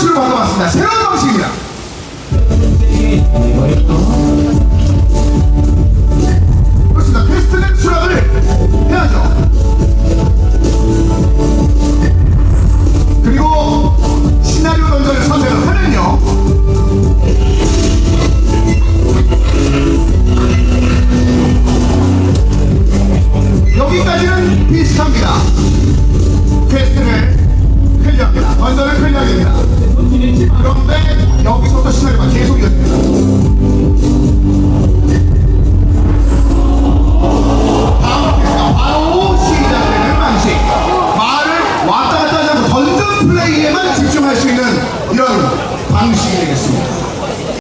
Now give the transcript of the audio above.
식으로 받아봤습니다. 새로운 방식입니다. 던전 플레이에만 집중할 수 있는 이런 방식이 되겠습니다.